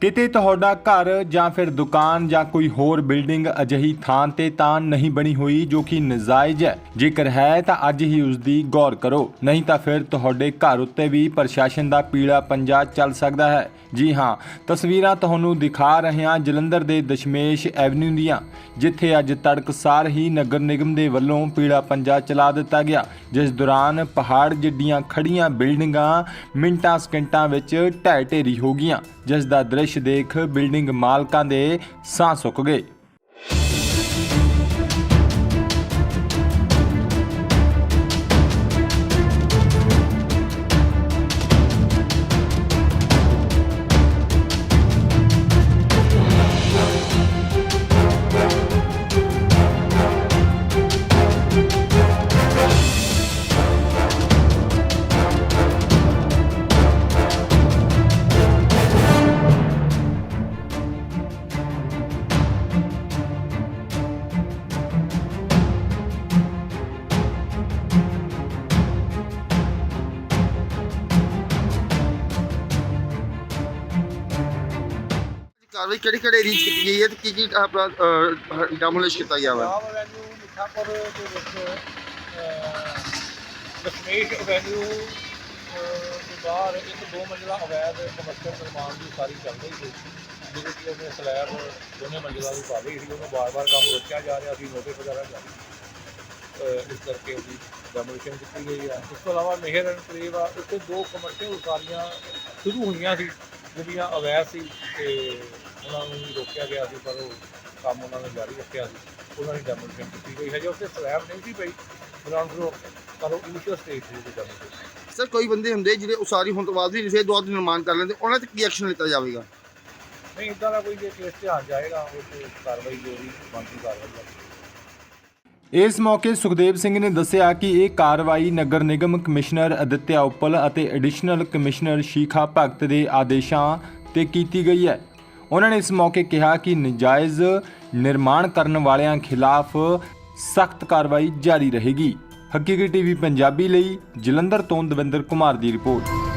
ਕਿਤੇ ਤੁਹਾਡਾ ਘਰ ਜਾਂ ਫਿਰ ਦੁਕਾਨ ਜਾਂ ਕੋਈ ਹੋਰ ਬਿਲਡਿੰਗ ਅਜਿਹੀ ਥਾਂ ਤੇ ਤਾਂ ਨਹੀਂ ਬਣੀ ਹੋਈ ਜੋ ਕਿ ਨਜਾਇਜ਼ ਹੈ। ਜੇਕਰ ਹੈ ਤਾਂ ਅੱਜ ਹੀ ਉਸ ਦੀ ਗੌਰ ਕਰੋ। ਨਹੀਂ ਤਾਂ ਫਿਰ ਤੁਹਾਡੇ ਘਰ ਉੱਤੇ ਵੀ ਪ੍ਰਸ਼ਾਸਨ ਦਾ ਪੀਲਾ ਪੰਜਾ ਚੱਲ ਸਕਦਾ ਹੈ। ਜੀ ਹਾਂ, ਤਸਵੀਰਾਂ ਤੁਹਾਨੂੰ ਦਿਖਾ ਰਹੇ ਹਾਂ ਜਲੰਧਰ ਦੇ ਦਸ਼ਮੇਸ਼ ਐਵਨਿਊ ਦੀਆਂ, ਜਿੱਥੇ ਅੱਜ ਤੜਕਸਾਰ ਹੀ ਨਗਰ ਨਿਗਮ ਦੇ ਵੱਲੋਂ ਪੀਲਾ ਪੰਜਾ ਚਲਾ ਦਿੱਤਾ ਗਿਆ। ਜਿਸ ਦੌਰਾਨ ਪਹਾੜ ਜਿੱਡੀਆਂ ਖੜੀਆਂ ਬਿਲਡਿੰਗਾਂ ਮਿੰਟਾਂ ਸਕਿੰਟਾਂ ਵਿੱਚ ਢਹਿ ਢੇਰੀ ਹੋ ਗਈਆਂ। ਜਿਸ ਦਾ ਦ੍ਰਿਸ਼ ਦੇਖ ਬਿਲਡਿੰਗ ਮਾਲਕਾਂ ਦੇ ਸਾਹ ਸੁੱਕ ਗਏ। ਕਾਰਵਾਈ ਕਿਹੜੀ ਕਿਹੜੀ ਰੀਚ ਕੀਤੀ ਗਈ ਹੈ ਤੇ ਕੀ ਕੀ ਆਪਣਾ ਡੈਮੋਲਿਸ਼ ਕੀਤਾ ਗਿਆ ਵਾ? ਪੰਜਾਬ ਐਵੈਨਿਊ ਮਿੱਠਾਪੁਰ ਦੇ ਵਿੱਚ ਦਸ਼ਮੇਸ਼ ਐਵੈਨਿਊ ਦੇ ਬਾਹਰ ਇੱਕ ਦੋ ਮੰਜ਼ਿਲਾ ਅਵੈਧ ਕਮਰਸ਼ੀਅਲ ਨਿਰਮਾਣ ਦੀ ਸਾਰੀ ਚੱਲ ਰਹੀ ਸੀ। ਜਿਹਦੇ ਕਿ ਉਹਨੇ ਸਲੈਬ ਦੋਨੇ ਮੰਜ਼ਿਲਾ ਦੀ ਪਾ ਲਈ ਸੀ। ਉਹਨੂੰ ਬਾਰ-ਬਾਰ ਕੰਮ ਰੋਕਿਆ ਜਾ ਰਿਹਾ ਸੀ ਨੋਟਿਸ ਵਗੈਰਾ ਜਾਰੀ ਅਹ, ਇਸ ਕਰਕੇ ਉਹਦੀ ਡੈਮੋਲੀਸ਼ਨ ਕੀਤੀ ਗਈ ਆ। ਇਸ ਤੋਂ ਇਲਾਵਾ ਮਿਹਰ ਐਂਡ ਕਰੀਬ ਆ ਉੱਥੇ ਦੋ ਕਮਰਸ਼ੀਅਲ ਉਸਾਰੀਆਂ ਸ਼ੁਰੂ ਹੋਈਆਂ ਸੀ ਜਿਹੜੀਆਂ ਅਵੈਧ ਸੀ ਤੇ ਉਹਨਾਂ ਨੂੰ ਵੀ ਰੋਕਿਆ ਗਿਆ ਸੀ ਪਰ ਉਹ ਕੰਮ ਉਹਨਾਂ ਨੇ ਜਾਰੀ ਰੱਖਿਆ ਸੀ। ਉਹਨਾਂ ਦੀ ਡੈਮੋਲੀਸ਼ਨ ਕੀਤੀ ਗਈ। ਹੈ ਜੋ ਉੱਥੇ ਸਲੈਬ ਨਹੀਂ ਸੀ ਪਈ। ਗਰਾਊਂਡ ਫਲੋਰ ਪਰ ਉਹ ਇਨੀਸ਼ੀਅਲ ਸਟੇਜ ਸੀ ਉਹਦੀ ਡੈਮੋਲੀਸ਼ਨ ਸਰ ਕੋਈ ਬੰਦੇ ਹੁੰਦੇ ਜਿਹੜੇ ਉਸਾਰੀ ਹੋਣ ਤੋਂ ਬਾਅਦ ਵੀ ਫਿਰ ਦੁਬਾਰਾ ਨਿਰਮਾਣ ਕਰ ਲੈਂਦੇ ਉਹਨਾਂ ਤੇ ਕੀ ਐਕਸ਼ਨ ਲਿੱਤਾ ਜਾਵੇਗਾ? ਨਹੀਂ ਇਦਾਂ ਦਾ ਕੋਈ ਜੇ ਕੇਸ ਧਿਆਨ ਜਾਏਗਾ ਉਹ ਤੇ ਕਾਰਵਾਈ ਜੋ ਵੀ ਬਣਦੀ ਕਾਰਵਾਈ ਹੈ ਇਸ ਮੌਕੇ ਸੁਖਦੇਵ ਸਿੰਘ ਨੇ ਦੱਸਿਆ ਕਿ ਇਹ ਕਾਰਵਾਈ ਨਗਰ ਨਿਗਮ ਕਮਿਸ਼ਨਰ ਅਦਿੱਤਿਆ ਉਪਲ ਅਤੇ ਐਡੀਸ਼ਨਲ ਕਮਿਸ਼ਨਰ ਸ਼ੀਖਾ ਭਗਤ ਦੇ ਆਦੇਸ਼ਾਂ ਤੇ ਕੀਤੀ ਗਈ ਹੈ। ਉਹਨਾਂ ਨੇ ਇਸ ਮੌਕੇ ਕਿਹਾ ਕਿ ਨਜਾਇਜ਼ ਨਿਰਮਾਣ ਕਰਨ ਵਾਲਿਆਂ ਖਿਲਾਫ ਸਖਤ ਕਾਰਵਾਈ ਜਾਰੀ ਰਹੇਗੀ। ਹਕੀਕੀ ਟੀਵੀ ਪੰਜਾਬੀ ਲਈ ਜਲੰਧਰ ਤੋਂ ਦਵਿੰਦਰ ਕੁਮਾਰ ਦੀ ਰਿਪੋਰਟ।